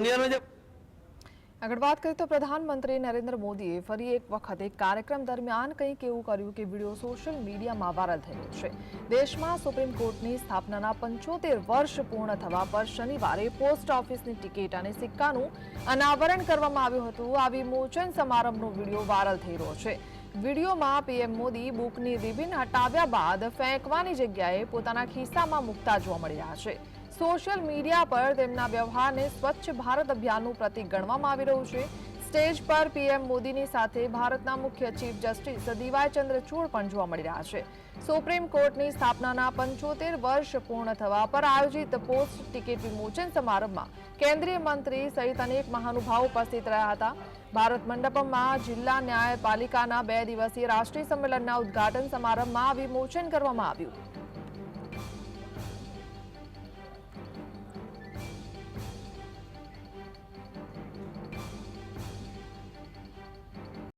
દુનિયાનો જે આગળ વાત કરીએ તો પ્રધાનમંત્રી નરેન્દ્ર મોદીએ ફરી એક વખત એક કાર્યક્રમ દરમિયાન કંઈક એવું કર્યું કે વીડિયો સોશિયલ મીડિયામાં વાયરલ થયો છે. દેશમાં સુપ્રીમ કોર્ટની સ્થાપનાના પંચોતેર વર્ષ પૂર્ણ થવા પર શનિવારે પોસ્ટ ઓફિસની ટિકિટ અને સિક્કાનું અનાવરણ કરવામાં આવ્યું હતું. આ વિમોચન સમારંભનો વીડિયો વાયરલ થઈ રહ્યો છે. વિડીયોમાં પીએમ મોદી બુકની રિબિન હટાવ્યા બાદ ફેંકવાની જગ્યાએ પોતાના ખિસ્સામાં મૂકતા જોવા મળી રહ્યા છે. સોશિયલ મીડિયા પર તેમના વ્યવહારને સ્વચ્છ ભારત અભિયાનનું પ્રતીક ગણવામાં આવી રહ્યું છે. સ્ટેજ પર પીએમ મોદીની સાથે ભારતના મુખ્ય ચીફ જસ્ટિસ દિવાય ચંદ્રચૂડ પણ જોવા મળી રહ્યા છે. સુપ્રીમ કોર્ટની સ્થાપનાના પંચોતેર વર્ષ પૂર્ણ થવા પર આયોજિત પોસ્ટ ટિકિટ વિમોચન સમારંભમાં કેન્દ્રીય મંત્રી સહિત અનેક મહાનુભાવો ઉપસ્થિત રહ્યા હતા. ભારત મંડપમમાં જિલ્લા ન્યાયપાલિકાના બે દિવસીય રાષ્ટ્રીય સંમેલનના ઉદ્ઘાટન સમારંભમાં વિમોચન કરવામાં આવ્યું.